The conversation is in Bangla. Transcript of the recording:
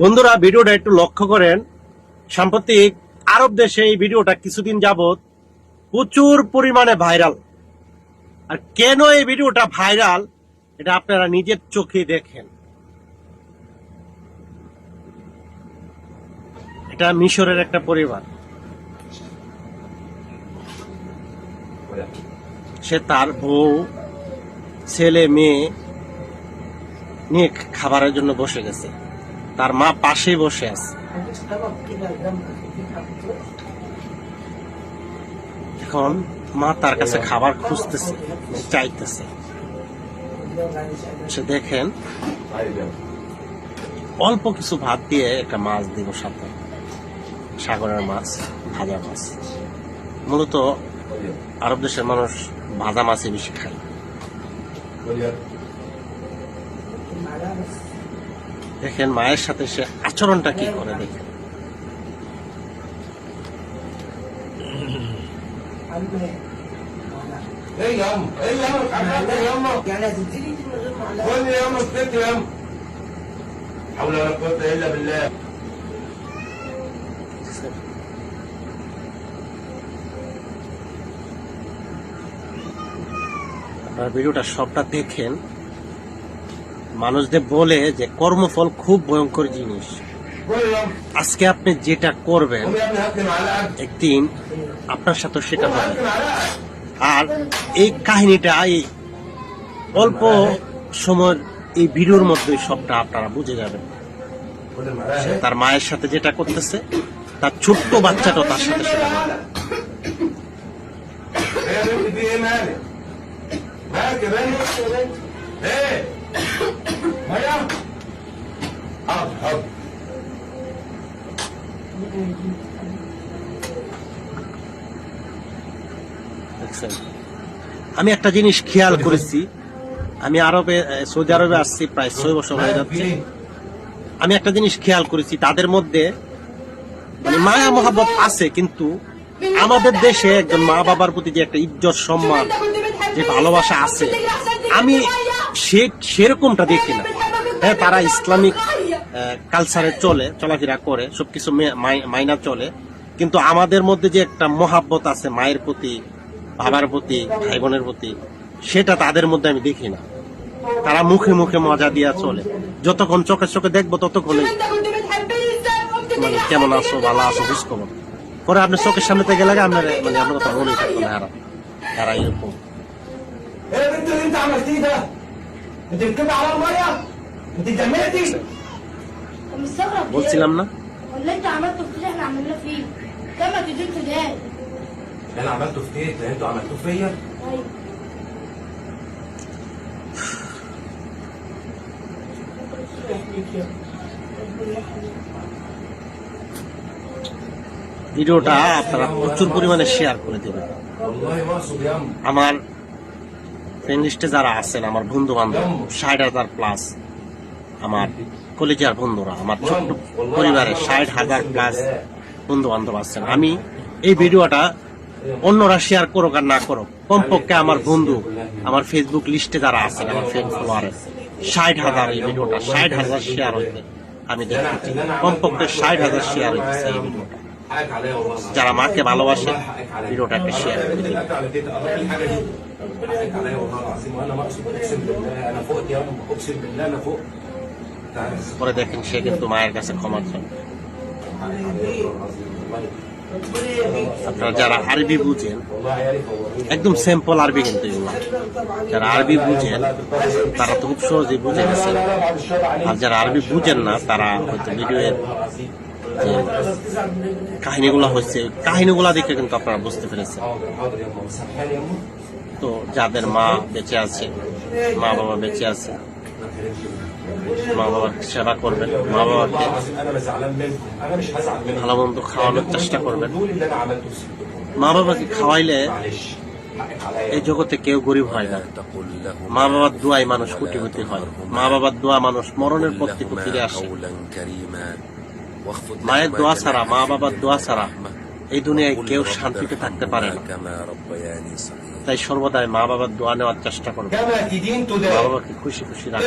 বন্ধুরা, ভিডিওটা একটু লক্ষ্য করেন। সাম্প্রতিক আরব দেশে এই ভিডিওটা কিছুদিন যাবত প্রচুর পরিমাণে ভাইরাল। আর কেন এই ভিডিওটা ভাইরাল, এটা আপনারা নিজের চোখে দেখেন। এটা মিশরের একটা পরিবার। সে তার বউ, ছেলে, মেয়ে নিয়ে খাবারের জন্য বসে গেছে। তার মা পাশেই বসে আছে। এখন মা তার কাছে খাবার খুঁজতেছে, চাইতেছে। সে দেখেন, অল্প কিছু ভাত দিয়ে একটা মাছ দিব সাথে। সাগরের মাছ, ভাজা মাছ। মূলত আরব দেশের মানুষ ভাজা মাছই বেশি খায়। দেখেন মায়ের সাথে সে আচরণটা কি করে দেখেন। আপনার ভিডিওটা সবটা দেখেন মানুষদের বলে যে কর্মফল খুব ভয়ঙ্কর জিনিস قول يا ام আজকে আপনি যেটা করবেন قوم يا ابني هات لي معلقه একদিন আপনার সাথে সেটা قوم হবে هات لي معلقه আর এই কাহিনীটা এই অল্প সময়ের এই ভিডিওর মধ্যে সবটা আপনারা বুঝে যাবেন خد সে المعلقه তার মায়ের সাথে যেটা করতেছে তার ছোট্ট বাচ্চাটাও তার সাথে সেটা করে ايه আচ্ছা। আমি একটা জিনিস খেয়াল করেছি। আমি আরবে সৌদি আরবে আসছি প্রায় ছয় বছর হয়ে যাচ্ছে। আমি একটা জিনিস খেয়াল করেছি তাদের মধ্যে মানে মায়া মহাব্বত আছে কিন্তু আমাদের দেশে একজন মা বাবার প্রতি যে একটা ইজ্জত সম্মান যে ভালোবাসা আছে আমি সে সেরকমটা দেখি না। হ্যাঁ তারা ইসলামিক কালচারে চলে, চলাফেরা করে, সবকিছু মাই- মাইনা চলে। কিন্তু আমাদের মধ্যে যে একটা মহাব্বত আছে, মায়ের প্রতি, বাবার প্রতি ভাই বোনের প্রতি, সেটা তাদের মধ্যে আমি দেখি না। তারা মুখে মুখে মজা দিয়া চলে। যতক্ষণ চোখে চোখে দেখব, ততক্ষণই মানে কেমন আছো, ভালো আছো, বুঝ খবর। পরে আপনি চোখের সামনে থেকে গেলে আপনার মানে আপনার কথা মনে থাকতো না, এরা। এরকম। ايه يا بنت اللي انت عملتيه ده انت بتكبي على الميه انت اتجمعتي مستغرب ليه؟ বলছিলাম না ولا انت عملته في اللي احنا عملناه فيه كما تدين تدان انا عملته في ايه ده انتوا عملتوه فيا طيب ভিডিওটা আপনারা প্রচুর পরিমাণে শেয়ার করে দেবেন والله ما اقصد يا ام আমার ফ্রেন্ড লিস্টে যারা আছেন, আমার বন্ধু বান্ধব ষাট হাজার প্লাস আমার কলেজের বন্ধুরা, আমার ছোট্ট পরিবারের ষাট হাজার প্লাস বন্ধু বান্ধব আছেন। আমি এই ভিডিওটা অন্যরা শেয়ার করুক আর না করুক, কমপক্ষে আমার বন্ধু, আমার ফেসবুক লিস্টে যারা আছেন, আমার ফ্রেন্ড ফলোয়ারে ষাট হাজার এই ভিডিওটা, ষাট হাজার শেয়ার হইতে আমি দেখতেছি। কমপক্ষে ষাট হাজার শেয়ার হইতেছে এই ভিডিওটা। যারা মাকে ভালোবাসে ভিডিওটা একটা শেয়ার করে দিন পরে দেখেন সে কিন্তু মায়ের কাছে ক্ষমা চান আপনারা যারা আরবি বুঝেন, একদম সিম্পল আরবি কিন্তু যারা আরবি বুঝেন, তারা তো খুব সহজেই বুঝে গেছেন। আর যারা আরবি বুঝেন না, তারা হয়তো ভিডিও যে কাহিনীগুলো হচ্ছে, কাহিনীগুলো দেখে কিন্তু আপনারা বুঝতে পেরেছেন। তো যাদের মা বেঁচে আছে, মা বাবা বেঁচে আছে, মা বাবার সেবা করবেন, মা বাবাকে ভালো মন্দ খাওয়ানোর চেষ্টা করবেন। মা বাবাকে খাওয়াইলে এই জগতে কেউ গরিব হয় না। মা বাবার দোয়াই মানুষ কোটিপতি হয়। মা বাবার দোয়া মানুষ মরণের পর থেকে ফিরে আসে। মায়ের দোয়া ছাড়া, মা বাবার দোয়া ছাড়া এই দুনিয়ায় কেউ শান্তিতে থাকতে পারে না। তাই সর্বদাই মা বাবার দোয়া নেওয়ার চেষ্টা করবে। মা বাবাকে খুশি খুশি রাখবে।